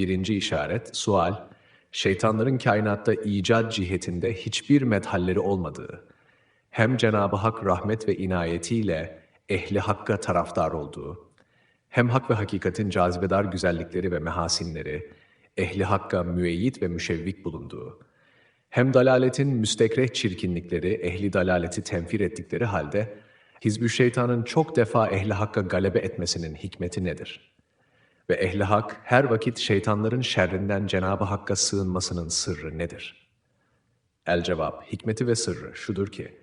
Birinci işaret, sual, şeytanların kainatta icat cihetinde hiçbir medhalleri olmadığı, hem Cenab-ı Hak rahmet ve inayetiyle ehli hakka taraftar olduğu, hem hak ve hakikatin cazibedar güzellikleri ve mehasinleri, ehli hakka müeyyit ve müşevvik bulunduğu, hem dalaletin müstekreh çirkinlikleri ehli dalaleti tenfir ettikleri halde, Hizbü Şeytan'ın çok defa ehli hakka galebe etmesinin hikmeti nedir? Ve ehli hak her vakit şeytanların şerrinden Cenab-ı Hakk'a sığınmasının sırrı nedir? El cevap, hikmeti ve sırrı şudur ki,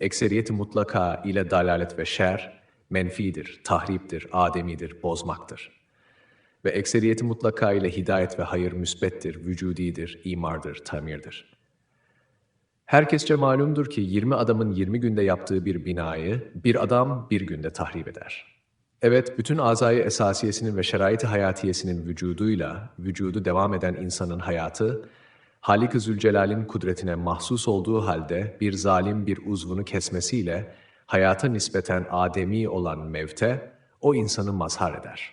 ekseriyeti mutlaka ile dalalet ve şer, menfidir, tahriptir, ademidir, bozmaktır. Ve ekseriyeti mutlaka ile hidayet ve hayır müsbettir, vücudidir, imardır, tamirdir. Herkesçe malumdur ki 20 adamın 20 günde yaptığı bir binayı bir adam bir günde tahrip eder. Evet, bütün azayı esasiyesinin ve şerait-i hayatiyesinin vücuduyla, vücudu devam eden insanın hayatı, Halik-i Zülcelal'in kudretine mahsus olduğu halde bir zalim bir uzvunu kesmesiyle hayata nispeten ademi olan mevte o insanı mazhar eder.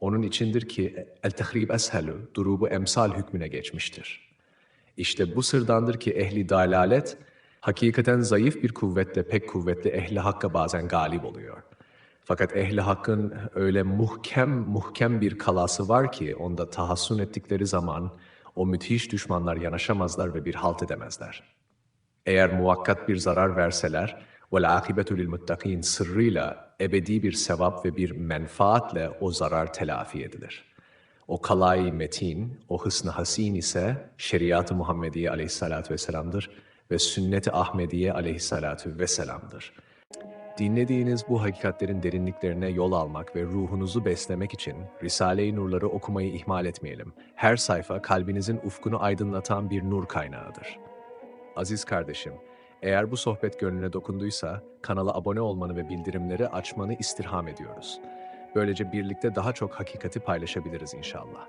Onun içindir ki el-tehrib eshelu, durubu emsal hükmüne geçmiştir. İşte bu sırdandır ki ehli dalalet, hakikaten zayıf bir kuvvetle pek kuvvetli ehli hakka bazen galip oluyor. Fakat ehli hakkın öyle muhkem muhkem bir kalası var ki onda tahassun ettikleri zaman o müthiş düşmanlar yanaşamazlar ve bir halt edemezler. Eğer muvakkat bir zarar verseler, vel akibetu lil muttakin sırrıyla ebedi bir sevap ve bir menfaatle o zarar telafi edilir. O kalay metin, o hısn hasin ise şeriat-ı Muhammediye aleyhissalatü vesselam'dır ve sünnet-i Ahmediye aleyhissalatü vesselam'dır. Dinlediğiniz bu hakikatlerin derinliklerine yol almak ve ruhunuzu beslemek için Risale-i Nurları okumayı ihmal etmeyelim. Her sayfa kalbinizin ufkunu aydınlatan bir nur kaynağıdır. Aziz kardeşim, eğer bu sohbet gönlüne dokunduysa kanala abone olmanı ve bildirimleri açmanı istirham ediyoruz. Böylece birlikte daha çok hakikati paylaşabiliriz inşallah.